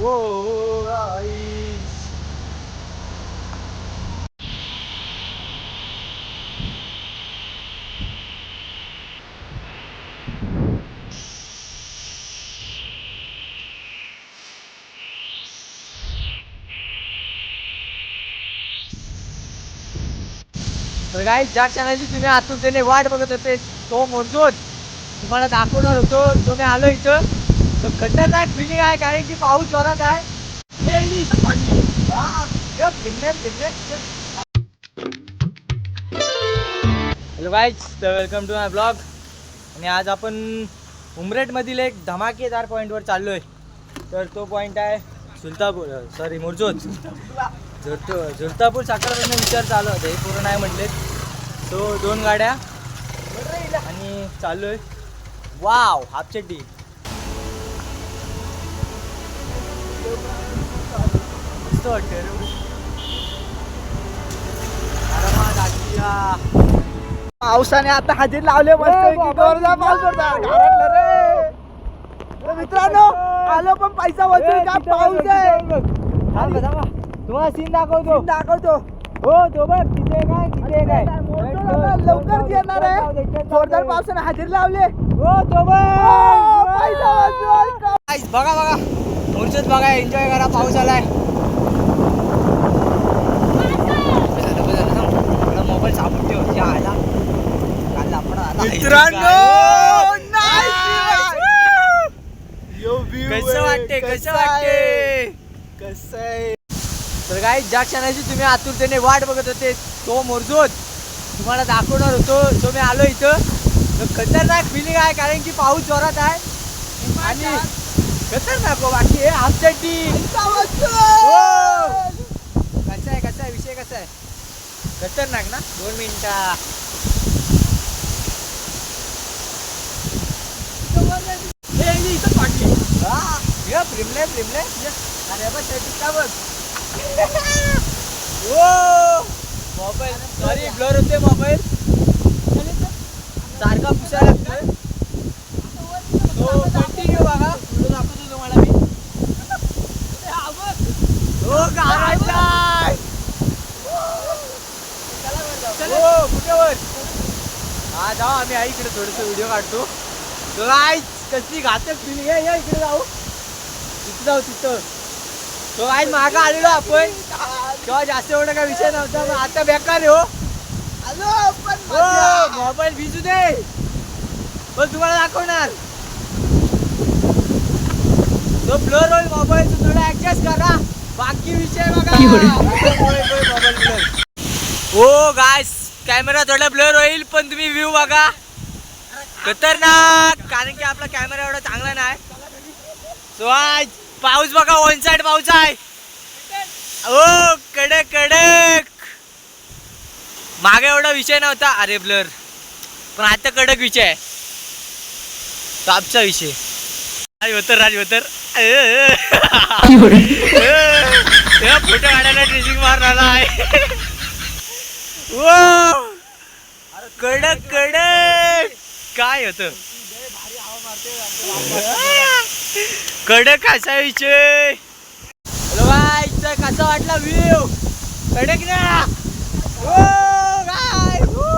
वो गाईस तर काही ज्या चॅनलची तुम्ही आतून त्याने वाट बघत होते तो मोजून तुम्हाला दाखवणार होतो तो मी आलो इथं तो आहे फिलिंग आहे कारण की पाऊस जोरात आहे. वा, हॅलो गाईज तर वेलकम टू माय ब्लॉग आणि आज आपण उमरेटमधील एक धमाकेदार पॉईंटवर चाललो आहे तर तो पॉईंट आहे सुलतापूर सॉरी मुरजोत. झुरतो झुलतापूर साखरपासून विचार चालू होता हे पूर्ण नाही म्हटले. तो दोन गाड्या आणि चाललो आहे वाव हापचड्डी मस्त वाटतं रे. पावसाने आता हजेरी लावले मस्त मित्रांनो आलो पण पैसा वसूल का? पाऊस आहे. तुम्हाला सीन दाखवतो. दाखवतो. हो तो बघ तिथे काय तिथे आहे काय. लवकरच येणार आहे. जोरदार पावसाने हजेरी लावले. हो तो बघ. Guys, बघा बघा. मोर्चेत बघा एन्जॉय करा पाऊस आलाय मोबाईल सापडून ठेव जे आला काल आपण आला. मित्रांनो कसं वाटते कसं वाटते कसं आहे तर काही ज्या क्षणाची तुम्ही आतुरतेने वाट बघत होते तो मोरजोत. तुम्हाला दाखवणार होतो तो मी आलो इथं. तर खतरनाक फिलिंग आहे कारण की पाऊस जोरात आहे. आणि खतरनाक हो बाकी हे आमच्यासाठी पैसा वसूल. कसा आहे कसा आहे विषय कसा आहे? खतरनाक ना? दोन मिनिटा. प्रिमले प्रिमले अरे बघ शेतीचा बघ ओ मोबाईल. सॉरी ब्लर होते मोबाईल. सारखा पुसायला लागतोय तो कंटिन्यू बघा? दाखवतो तुम्हाला मी. हो गाराय हो कुठेवर हा जाऊ आम्ही आई इकडे थोडस व्हिडिओ काढतो. काय कसली घातक फिलिंग आहे या इकडे जाऊ. तिथं जाऊ तिथं. तो आज मागं आलेलो आपण. तेव्हा जास्त एवढा काय विषय नव्हता पण आता बेकार हो. हो. मोबाईल भिजू दे. पण तुम्हाला दाखवणार. तो ब्लर होईल मोबाईल थोडा ऍडजस्ट करा. बाकी विषय बघा. मोबाईल ब्लर हो गायस कॅमेरा थोडा ब्लर होईल पण तुम्ही व्ह्यू बघा. खतरनाक! कारण की आपला कॅमेरा एवढा चांगला नाही. सो आज पाऊस बघा वन साइड पाऊस आहे. ओ कडक कडक. मागे एवढा विषय नव्हता. अरे ब्लर पण आता कडक विषय आहे. कापचा विषय. राज होतर राज होतर. फोटो काढायला ड्रेसिंग मारणार आहे. वो कडक कडक. काय होत? कडक कसा विषय. कसा वाटला व्ह्यू कडक ना? हो, हो.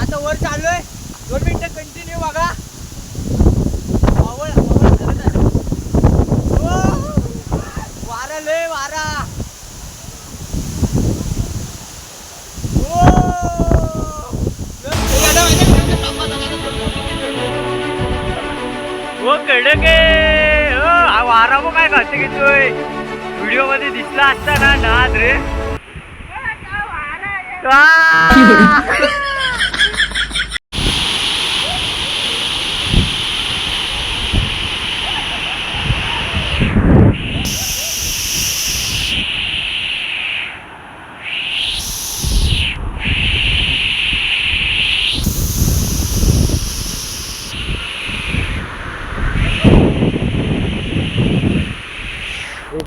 आता वर चाललोय. दोन मिनिट हा मग काय घातक घेतोय व्हिडिओमध्ये दिसला असता ना नाद रे.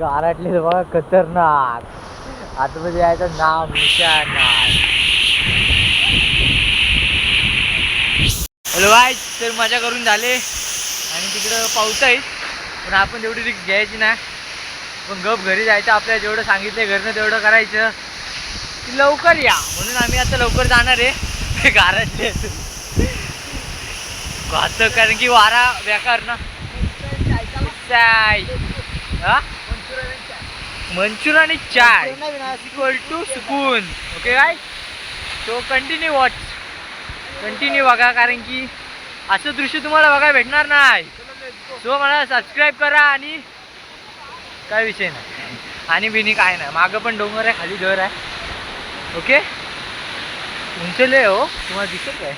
आराटले बघा खतरनाक. आतमध्ये यायचं नाव निशाण नाही. हॅलो बाय तर मजा करून झाले. आणि तिकडं पाऊस आहे. पण आपण तेवढी रिक्स घ्यायची नाही. पण गप घरी जायचं आपल्याला जेवढं सांगितलं घरनं तेवढं करायचं. लवकर या. म्हणून आम्ही आता लवकर जाणार आहे. घातक कारण की वारा बेकार ना. हा? मंचुर आणि चाय. इक्वल टू सुकून. ओके काय तो कंटिन्यू वॉच कंटिन्यू बघा कारण की असं दृश्य तुम्हाला बघायला भेटणार नाही. सो मला सबस्क्राईब करा आणि काय विषय नाही. आणि बिनी काय नाही. मागं पण डोंगर आहे खाली घर आहे. ओके उंचले हो तुम्हाला दिसत काय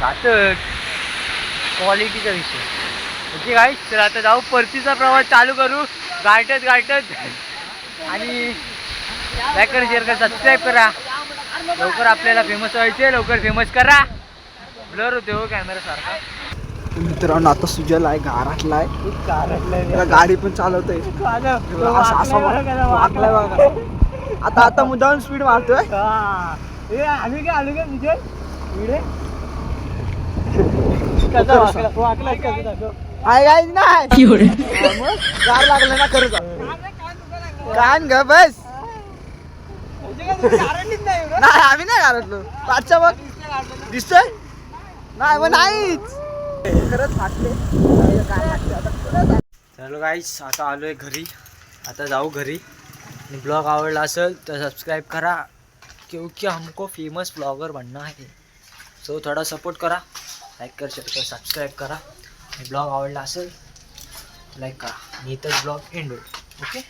घातक. क्वालिटीचा विषय. ओके काय तर आता जाऊ. परतीचा प्रवास चालू करू. गाठत गाठत आणि लाईक करा शेअर करा सबस्क्राईब करा. लवकर आपल्याला फेमस व्हायचे लवकर फेमस करा. ब्लर होते हो कॅमेरा सारखा. मित्रांनो आता सुजल आहे घरातला आहे. त्याला गाडी पण चालवतोय. आता आता मुद्दाम स्पीड मारतोय. आम्ही काय आलो का विजय? हाय काय नाही? हा, मग गार लागलं ना खरंच कान ग बस. नाही आम्ही नाही घालतलो पाचच्या बघ दिसतोय? नाही मग नाहीच. खरंच फाटले. काय लागते आता चलो गाईस आता आलो आहे घरी. आता जाऊ घरी. आणि ब्लॉग आवडला असेल तर सबस्क्राईब करा. क्योंकि हमको फेमस ब्लॉगर बनना है. सो थोडा सपोर्ट करा. लाईक कर शेअर कर सबस्क्राईब करा. ब्लॉग आवडला असेल लाईक करा. मी इथंच ब्लॉग एंड होईल. ओके